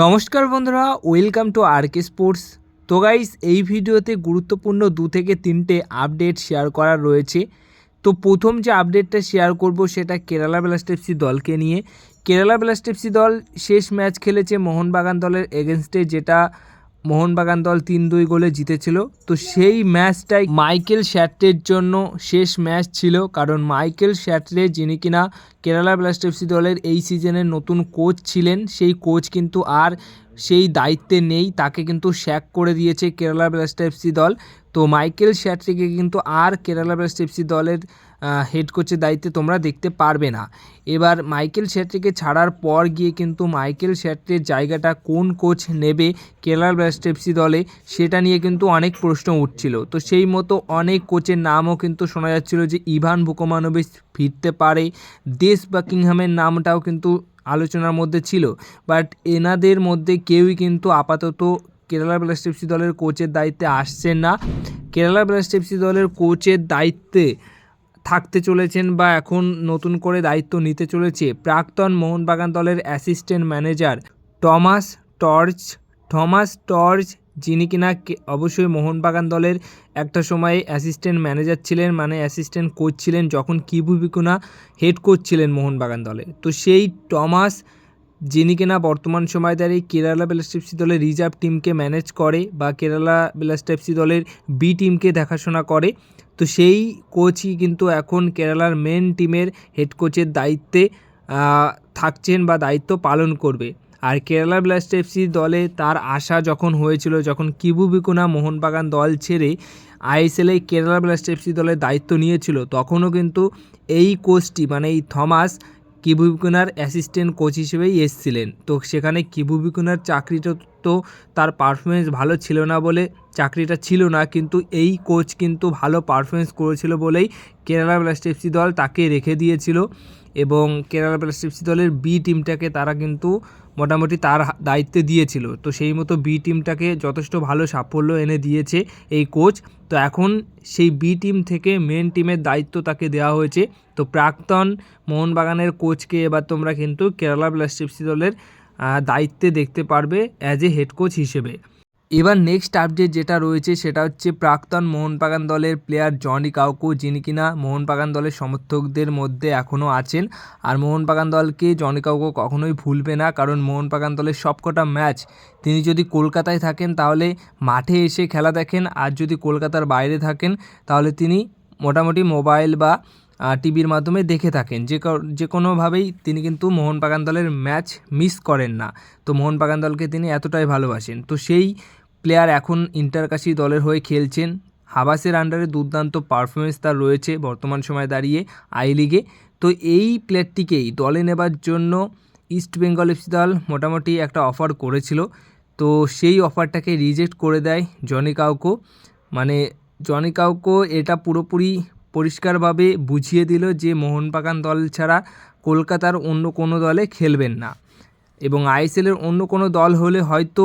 নমস্কার বন্ধুরা, welcome to R K sports. তো গাইস, এই ভিডিওতে গুরুত্বপূর্ণ দু থেকে তিনটে আপডেট শেয়ার করার রয়েছে। তো প্রথম যে আপডেটটা শেয়ার করব সেটা কেরালা ব্লাস্টেপসি দলকে নিয়ে। কেরালা ব্লাস্টেপসি দল শেষ ম্যাচ খেলেছে মোহনবাগান দলের এগেনস্টে, যেটা মোহনবাগান দল তিন দুই গোলে জিতেছিল। তো সেই ম্যাচটাই মাইকেল শ্যাট্রের জন্য শেষ ম্যাচ ছিল। কারণ মাইকেল শ্যাট্রে, যিনি কিনা কেরালা ব্লাস্টেফসি দলের এই সিজনের নতুন কোচ ছিলেন, সেই কোচ কিন্তু আর সেই দায়িত্বে নেই, তাকে কিন্তু শ্যাক করে দিয়েছে কেরালা ব্লাস্টার্সি দল। তো মাইকেল শ্যাট্রিকে কিন্তু আর কেরালা ব্লাস্টার্সি দলের হেড কোচের দায়িত্বে তোমরা দেখতে পারবে না। এবার মাইকেল শ্যাট্রিকে ছাড়ার পর গিয়ে কিন্তু মাইকেল শ্যাট্রির জায়গাটা কোন কোচ নেবে কেরালা ব্লাস্টেপসি দলে, সেটা নিয়ে কিন্তু অনেক প্রশ্ন উঠছিল। তো সেই মতো অনেক কোচের নামও কিন্তু শোনা যাচ্ছিল যে ইভান ভুকমানোভিচ ফিরতে পারে। দেশ বাকিংহামের নামটাও কিন্তু আলোচনার মধ্যে ছিল। বাট এনাদের মধ্যে কেউই কিন্তু আপাতত কেরালা ব্লাস্ট এফসি দলের কোচের দায়িত্বে আসছেন না। কেরালা ব্লাস্ট এফসি দলের কোচের দায়িত্বে থাকতে চলেছেন বা এখন নতুন করে দায়িত্ব নিতে চলেছে প্রাক্তন মোহনবাগান দলের assistant manager Tomas Tchorz Thomas Tchorz যিনি কিনা অবশ্যই মোহনবাগান দলের একটা সময়ে অ্যাসিস্ট্যান্ট ম্যানেজার ছিলেন মানে অ্যাসিস্ট্যান্ট কোচ ছিলেন, যখন কিবু বিকুনা হেড কোচ ছিলেন মোহনবাগান দলে। তো সেই টমাস, যিনি কিনা বর্তমান সময় দাঁড়িয়ে কেরালা ব্লাস্টেপসি দলের রিজার্ভ টিমকে ম্যানেজ করে বা কেরালা ব্লাস্টেপসি দলের বি টিমকে দেখাশোনা করে, তো সেই কোচই কিন্তু এখন কেরালার মেন টিমের হেড কোচের দায়িত্বে থাকছেন বা দায়িত্ব পালন করবে। আর কেরালা ব্লাস্টেপসি দলে তার আশা যখন হয়েছিল, যখন কিবু বিকুনা মোহনবাগান দল ছেড়ে আইএসএলে কেরালা ব্লাস্টেপসি দলের দায়িত্ব নিয়েছিল, তখনও কিন্তু এই কোচটি মানে এই Thomas Kibu Kibu Vicuna assistant coach হিসেবেই এসছিলেন। তো সেখানে কিবু কিবুবিকুনার চাকরিটা তো তার পারফরমেন্স ভালো ছিল না বলে চাকরিটা ছিল না, কিন্তু এই কোচ কিন্তু ভালো পারফরমেন্স করেছিল বলেই কেরালা ব্লাস্টেপসি দল তাকে রেখে দিয়েছিল এবং কেরালা ব্লাস্টেপসি দলের বি টিমটাকে তারা কিন্তু মোটামুটি তার দায়িত্বে দিয়েছিল। তো সেই মতো বি টিমটাকে যথেষ্ট ভালো সাফল্য এনে দিয়েছে এই কোচ তো এখন সেই বি টিম থেকে মেন টিমের দায়িত্ব তাকে দেওয়া হয়েছে। তো প্রাক্তন মোহনবাগানের কোচকে এবার তোমরা কিন্তু কেরালা ব্লাস্টিপসি দলের দায়িত্বে দেখতে পারবে অ্যাজ এ হেড কোচ হিসেবে। এবার নেক্সট আপডেট যেটা রয়েছে সেটা হচ্ছে প্রাক্তন মোহনবাগান দলের প্লেয়ার জনি কাউকু যিনি কিনা মোহনবাগান দলের সমর্থকদের মধ্যে এখনও আছেন। আর মোহনবাগান দলকে জনি কাউকু কখনোই ভুলবে না, কারণ মোহনবাগান দলের সবকটা ম্যাচ তিনি যদি কলকাতায় থাকেন তাহলে মাঠে এসে খেলা দেখেন, আর যদি কলকাতার বাইরে থাকেন তাহলে তিনি মোটামুটি মোবাইল বা টিভির মাধ্যমে দেখে থাকেন। যে যে কোনোভাবেই তিনি কিন্তু মোহনবাগান দলের ম্যাচ মিস করেন না। তো মোহনবাগান দলকে তিনি এতটাই ভালোবাসেন। তো সেই প্লেয়ার এখন ইন্টারকাশি দলের হয়ে খেলছেন। হাবাসের আন্ডারে দুর্দান্ত পারফরমেন্স তার রয়েছে বর্তমান সময়ে দাঁড়িয়ে আই লিগে। তো এই প্লেয়ারটিকেই দলে নেবার জন্য ইস্ট বেঙ্গল এফসি দল মোটামুটি একটা অফার করেছিল। তো সেই অফারটাকে রিজেক্ট করে দেয় জনি কাউকো মানে জনি কাউকো এটা পুরোপুরি পরিষ্কারভাবে বুঝিয়ে দিল যে মোহনবাগান দল ছাড়া কলকাতার অন্য কোনো দলে খেলবেন না। এবং আইএসএলের অন্য কোনো দল হলে হয়তো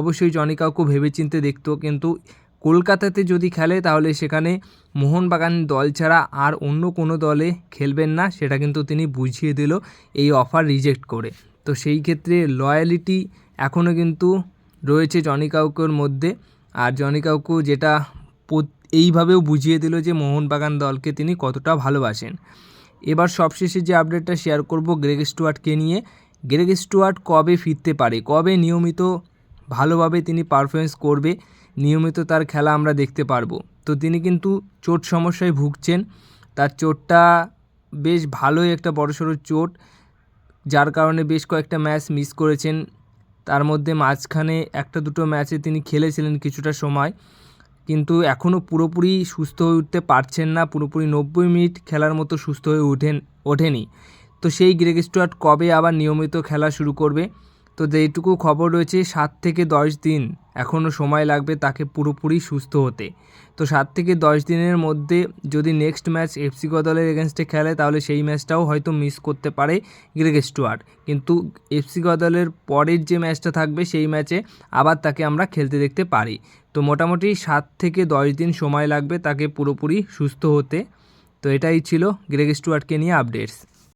অবশ্যই জনি কাউকে ভেবেচিন্তে দেখত, কিন্তু কলকাতাতে যদি খেলে তাহলে সেখানে মোহনবাগান দল ছাড়া আর অন্য কোনো দলে খেলবেন না, সেটা কিন্তু তিনি বুঝিয়ে দিল এই অফার রিজেক্ট করে। তো সেই ক্ষেত্রে লয়ালিটি এখনও কিন্তু রয়েছে জনি কাউকের মধ্যে, আর জনি কাউকু যেটা এইভাবেও বুঝিয়ে দিল যে মোহনবাগান দলকে তিনি কতটা ভালোবাসেন। এবার সবশেষে যে আপডেটটা শেয়ার করব গ্রেগ স্টুয়ার্টকে নিয়ে। গ্রেগ স্টুয়ার্ট কবে ফিরতে পারে? কবে নিয়মিত ভালোভাবে তিনি পারফরমেন্স করবে, নিয়মিত তার খেলা আমরা দেখতে পারব। তো তিনি কিন্তু চোট সমস্যায় ভুগছেন। তার চোটটা বেশ ভালোই একটা বড়সড় চোট, যার কারণে বেশ কয়েকটা ম্যাচ মিস করেছেন। তার মধ্যে মাঝখানে একটা দুটো ম্যাচে তিনি খেলেছিলেন কিছুটা সময়, কিন্তু এখনও পুরোপুরি সুস্থ হয়ে উঠতে পারছেন না। পুরোপুরি নব্বই মিনিট খেলার মতো সুস্থ হয়ে ওঠেন, ওঠেনি। তো সেই গ্রেগ স্টুয়ার্ট কবে আবার নিয়মিত খেলা শুরু করবে? তো যেইটুকু খবর রয়েছে, সাত থেকে দশ দিন এখনও সময় লাগবে তাকে পুরোপুরি সুস্থ হতে। তো সাত থেকে দশ দিনের মধ্যে যদি নেক্সট ম্যাচ এফসি দলের এগেনস্টে খেলে, তাহলে সেই ম্যাচটাও হয়তো মিস করতে পারে গ্রেগ স্টুয়ার্ট কিন্তু এফসি দলের পরের যে ম্যাচটা থাকবে, সেই ম্যাচে আবার তাকে আমরা খেলতে দেখতে পারি। তো মোটামুটি সাত থেকে দশ দিন সময় লাগবে তাকে পুরোপুরি সুস্থ হতে। তো এটাই ছিল গ্রেগ স্টুয়ার্টকে নিয়ে আপডেটস